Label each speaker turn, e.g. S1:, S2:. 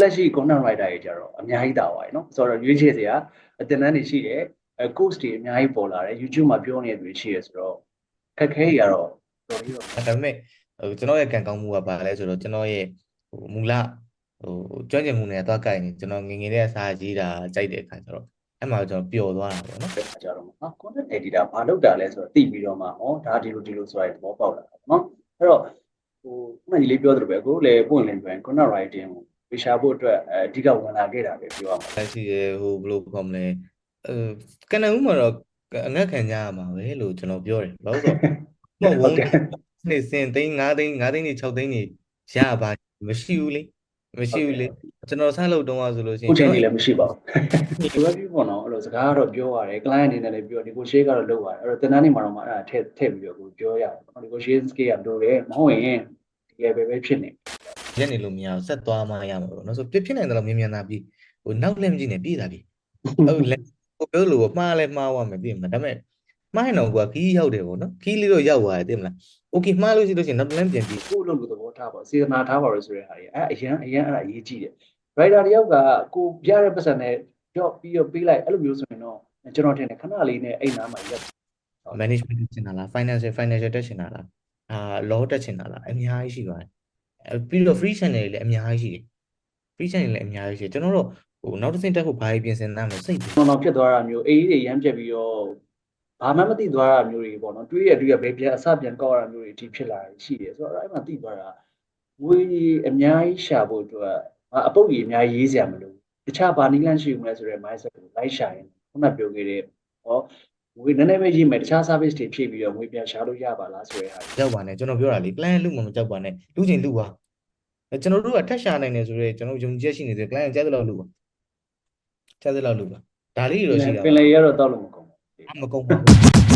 S1: လက်ရှိ content writer တွေကြတော့အများကြီးတာပါရယ်နော်ဆိုတော့ရွေးချယ်စရာအတင်တန်းတွေရှိတယ်အဲ course တွေအများကြီးပေါ်လာတယ် YouTube မှာပြောနေတဲ့တွေရှိရဆိုတော့ခက်ခဲကြီးကတော့တော်တော်လေးတော့
S2: ဒါပေမဲ့ဟိုကျွန်တော်ရဲ့ကံကောင်းမှုကဘာလဲဆိုတော့ကျွန်တော်ရဲ့ဟိုမူလဟိုကျွမ်းကျင်မှုနဲ့သွားကြိုက်နေကျွန်တော်ငယ်ငယ်လေးကစာရေးတာကြိုက်တဲ့အခါကျတော့အဲ့မှာကျွန်တော်ပျော်သွားတာပေါ့နော်
S1: တဲ့အခါကျတော့နော် content editor ဘာလုပ်တာလဲဆိုတော့သိပြီးတော့မှဩဒါဒီလိုဒီလိုဆိုတာသဘောပေါက်လာတာပေါ့နော်အဲ့တော့ဟိုခုနကလေးပြောသလိုပဲအခုလည်းပွင့်လင်းပြန် content writing ကို ဝေရှာဖို့အတွက်အဓိကဝင်လာခဲ့တာပဲပြောရမှာ
S2: လက်ရှိရဲ့ဟိုဘယ်လိုခေါ်မလဲအဲကနဦးမှာတော့အငတ်ခံကြရမှာပဲလို့ကျွန်တော်ပြောတယ်ဘာလို့ဆိုတော့မဟုတ်
S1: ဟုတ်
S2: ဘူး
S1: ကဲ့
S2: နေ့စဉ်သိန်း5သိန်း5သိန်းနေ6သိန်းနေရပါမရှိဘူးလေမရှိဘူးလေကျွန်တော်ဆက်လုပ်တုံးသွားဆိုလို့ရှိရ
S1: ခု
S2: င်
S1: ချိန်
S2: ကျွန်
S1: ကြီး
S2: တော်
S1: လည်းမရှိပါဘူးဒီ review ပေါ့နော်အဲ့လိုစကားကတော့ပြောရတယ် client အနေနဲ့လည်းပြော negotiate ကတော့လုပ်ရတယ်အဲ့တော့တန်းတန်းနေမှာတော့မှအဲ့ဒါထည့်ထည့်ပြီးတော့ကိုပြောရတယ်ပေါ့ negotiation skill ကလိုတယ်မဟုတ်ရင်ဒီ level ပဲဖြစ်နေ
S2: ရက်နေလို့မရဘူးဆက်သွားမှရမှာပေါ့နော်ဆိုပြဖြစ်နိုင်တယ်လို့မြင်မြန်သာပြီးဟိုနောက်လည်းမကြည့်နဲ့ပြေးတာပြီဟုတ်လက်ဟိုပြောလို့ပေါ့မှားလဲမှားသွားမယ်ပြင်မှာဒါပေမဲ့မှားရင်တော့ကွာခီးရောက်တယ်ပေါ့နော်ခီးလေးတော့ရောက်သွားတယ်သိမလားโอเคမှားလို့ရှိလို့ရှိရင်နောက်တစ်လမ်းပြန်ပြီး
S1: ကိုယ့်အလုပ်လိုသဘောထားပါစေတနာထားပါလို့ဆိုတဲ့ဟာကြီးအဲ့အရန်အရန်အဲ့ဒါအရေးကြီးတယ် writer တယောက်ကကိုရတဲ့ပတ်စံနဲ့ကြော့ပြီးတော့ပေးလိုက်အဲ့လိုမျိုးဆိုရင်တော့ကျွန်တော်ထင်တယ်ခဏလေးနဲ့အဲ့နားမှာရက်
S2: management တက်ချင်တာလား financial financial တက်ချင်တာလားအာ law တက်ချင်တာလားအများကြီးရှိပါတယ်အဲ ပြီးတော့ free channel တွေလည်းအများကြီးရှိတယ် free channel တွေလည်းအများကြီးရှိတယ်ကျွန်တော်တို့ဟိုနောက်တစ်ဆင့်တက်ဖို့ဘာကြီးပြင်ဆင်သားမလဲစိတ်တယ်
S1: ကျွန်တော်ဖြစ်သွားတာမျိုးအေးတွေရမ်းပြက်ပြီးတော့ဘာမှမသိသွားတာမျိုးတွေပေါ့နော်တွေးရတွေးရပဲပြန်အစပြန်ကောက်ရတာမျိုးတွေအထိဖြစ်လာတယ်ရှိတယ်ဆိုတော့အဲ့မှာသိသွားတာဝေးအများကြီးရှာဖို့အတွက်အပုတ်ကြီးအများကြီးရေးစရာမလိုတခြားဘာနည်းလမ်းရှိဦးမလဲဆိုတဲ့ mindset ကိုလိုက်ရှာရင်ခုနပြောခဲ့တဲ့ဟော ဝေးနည်းနည်းပဲရေးမယ်တခြား service တွေဖြည့်ပြီးတော့ငွေပြန်ရှာလို့ရပါလားဆိုတဲ့ဟာ
S2: ကြောက်ပါနဲ့ကျွန်တော်ပြောတာလေ client လူမှမကြောက်ပါနဲ့လူချင်းလူပါအဲကျွန်တော်တို့ကထက်ရှာနိုင်တယ်ဆိုတော့ကျွန်တော်ယုံကြည်ချက်ရှိနေတယ် client ကြားသလောက်လူပါကြားသလောက်လူပါဒါလေးတွေတော့ရှိတာ
S1: ပင်လေရတော့တောက်လို့မကုန်ဘူး
S2: အမကုန်ပါဘူး